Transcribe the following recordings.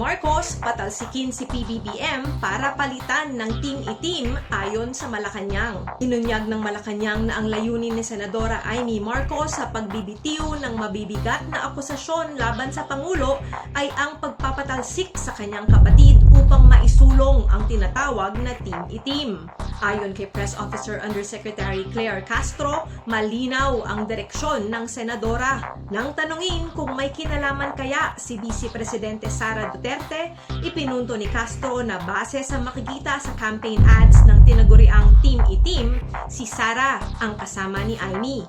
Marcos patalsikin si PBBM para palitan ng Team Itim ayon sa Malacanang. Inunyag ng Malacanang na ang layunin ni Senadora Amy Marcos sa pagbibitiw ng mabibigat na akusasyon laban sa Pangulo ay ang pagpapatalsik sa kanyang kapatid upang maisulong ang tinatawag na Team Itim. Ayon kay Press Officer Undersecretary Claire Castro, malinaw ang direksyon ng senadora. Nang tanungin kung may kinalaman kaya si Vice Presidente Sara Duterte, ipinunto ni Castro na base sa makikita sa campaign ads ng tinaguriang Team Itim, si Sara ang kasama ni Amy.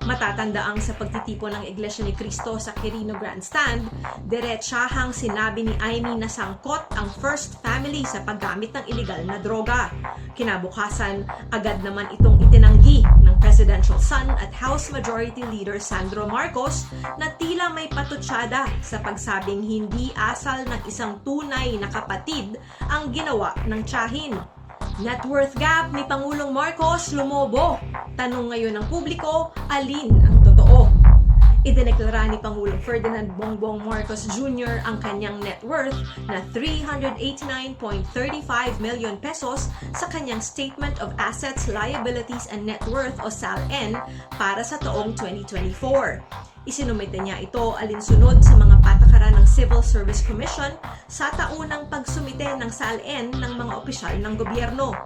Matatandaang sa pagtitipon ng Iglesia ni Cristo sa Quirino Grandstand, diretsahang sinabi ni Amy na sangkot ang first family sa paggamit ng illegal na droga. Kinabukasan, agad naman itong itinanggi ng presidential son at House Majority Leader Sandro Marcos na tila may patutsada sa pagsabing hindi asal ng isang tunay na kapatid ang ginawa ng tiyahin. Net worth gap ni Pangulong Marcos lumobo. Tanong ngayon ng publiko, alin ang? Idineklara ni Pangulong Ferdinand Bongbong Marcos Jr. ang kanyang net worth na 389.35 million pesos sa kanyang Statement of Assets, Liabilities and Net Worth o SALN para sa taong 2024. Isinumite niya ito alinsunod sa mga patakaran ng Civil Service Commission sa taunang pagsumite ng SALN ng mga opisyal ng gobyerno.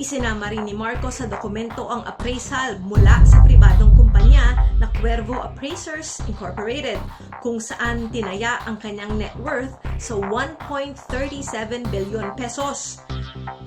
Isinama rin ni Marcos sa dokumento ang appraisal mula sa pribadong kumpanya na Cuervo Appraisers Incorporated kung saan tinaya ang kanyang net worth sa 1.37 billion pesos.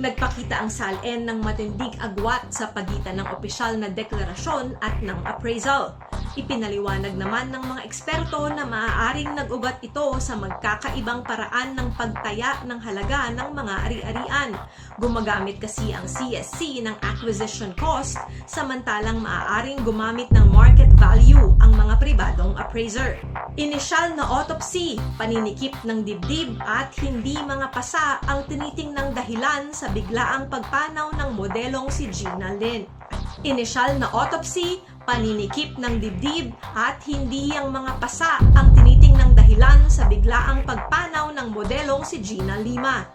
Nagpakita ang SALN ng matinding agwat sa pagitan ng opisyal na deklarasyon at ng appraisal. Ipinaliwanag naman ng mga eksperto na maaaring nag-ugat ito sa magkakaibang paraan ng pagtaya ng halaga ng mga ari-arian. Gumagamit kasi ang CSC ng acquisition cost samantalang maaaring gumamit ng market value ang mga pribadong appraiser. Inisyal na autopsy, paninikip ng dibdib at hindi mga pasa ang tinitingnang dahilan sa biglaang pagpanaw ng modelong si Gina Lynn. Inisyal na autopsy, paninikip ng dibdib at hindi ang mga pasa ang tinitingnang dahilan sa biglaang pagpanaw ng modelong si Gina Lima.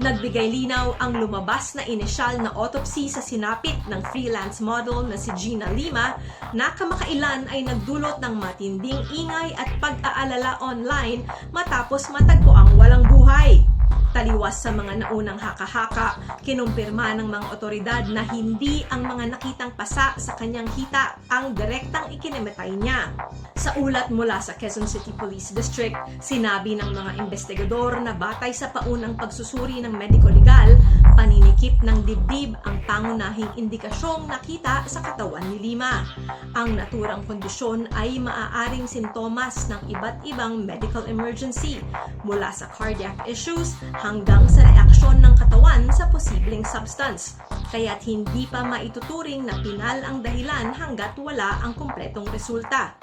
Nagbigay linaw ang lumabas na inisyal na autopsy sa sinapit ng freelance model na si Gina Lima na kamakailan ay nagdulot ng matinding ingay at pag-aalala online matapos matagpo ang walang buhay. Taliwas sa mga naunang haka-haka, kinumpirma ng mga otoridad na hindi ang mga nakitang pasa sa kanyang hita ang direktang ikinimitay niya. Sa ulat mula sa Quezon City Police District, sinabi ng mga investigador na batay sa paunang pagsusuri ng mediko-legal, paninikip ng dibdib ang pangunahing indikasyong nakita sa katawan ni Lima. Ang naturang kondisyon ay maaaring sintomas ng iba't ibang medical emergency, mula sa cardiac issues hanggang sa reaksyon ng katawan sa posibleng substance. Kaya't hindi pa maituturing na pinal ang dahilan hanggat wala ang kumpletong resulta.